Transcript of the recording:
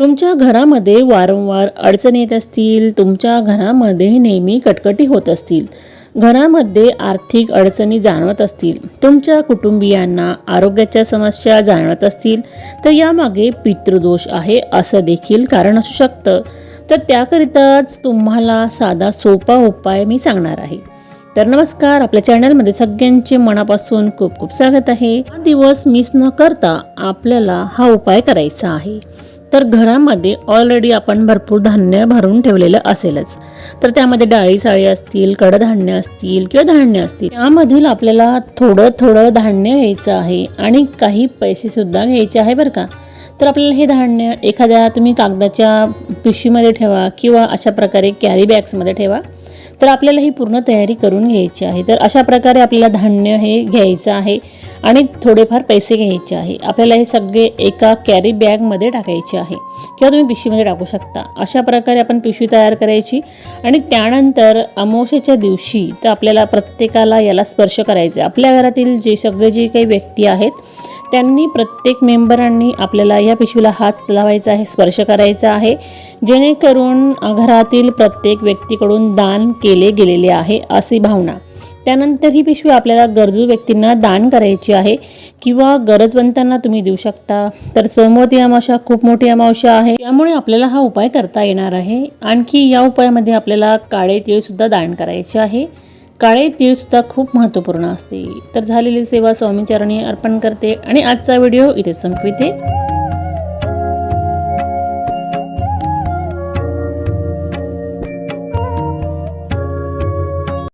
तुमच्या घरामध्ये वारंवार अडचणी येत असतील तुमच्या घरामध्ये नेहमी कटकटी होत असतील घरामध्ये आर्थिक अडचणी जाणवत असतील तुमच्या कुटुंबियांना आरोग्याच्या समस्या जाणवत असतील तर यामागे पितृदोष आहे असं देखील कारण असू शकतं. तर त्याकरिताच तुम्हाला साधा सोपा उपाय मी सांगणार आहे. तर नमस्कार आपल्या चॅनलमध्ये सगळ्यांचे मनापासून खूप खूप स्वागत आहे. हा दिवस मिस न करता आपल्याला हा उपाय करायचा आहे. तर घरामध्ये ऑलरेडी आपण भरपूर धान्य भरून ठेवलेलं असेलच. तर त्यामध्ये डाळी साळी असतील कडधान्य असतील किंवा धान्य असतील त्यामधील आपल्याला थोडं थोडं धान्य घ्यायचं आहे आणि काही पैसेसुद्धा घ्यायचे आहे बरं का. तर आपल्याला हे धान्य एखाद्या तुम्ही कागदाच्या पिशवीमध्ये ठेवा किंवा अशा प्रकारे कॅरी बॅग्समध्ये ठेवा. तर आपल्याला ही पूर्ण तयारी करून घ्यायची आहे. तर अशा प्रकारे आपल्याला धान्य हे घ्यायचं आहे आणि थोडेफार पैसे घ्यायचे आहे. आपल्याला हे सगळे एका कॅरी बॅगमध्ये टाकायचे आहे. किंवा तुम्ही पिशवीमध्ये टाकू शकता. अशा प्रकारे आपण पिशवी तयार करायची आणि त्यानंतर अमावस्येच्या दिवशी तर आपल्याला प्रत्येकाला याला स्पर्श करायचा आहे आपल्या घरातील जे सगळे जे काही व्यक्ती आहेत त्यांनी प्रत्येक मेंबरांनी आपल्याला या पिशवीला हात लावायचा आहे स्पर्श करायचा आहे जेणेकरून घरातील प्रत्येक व्यक्तीकडून दान केले गेलेले आहे अशी भावना. त्यानंतर ही पिशवी आपल्याला गरजू व्यक्तींना दान करायची आहे किंवा गरजवंतांना तुम्ही देऊ शकता. तर सोमवती अमावस्या खूप मोठी अमावस्या आहे. त्यामुळे आपल्याला हा उपाय करता येणार आहे. आणखी या उपायामध्ये आपल्याला काळे तीळसुद्धा दान करायचे आहे. काळे तीळसुद्धा खूप महत्त्वपूर्ण असते. तर झालेली सेवा स्वामीचरणी अर्पण करते आणि आजचा व्हिडिओ इथे संपविते.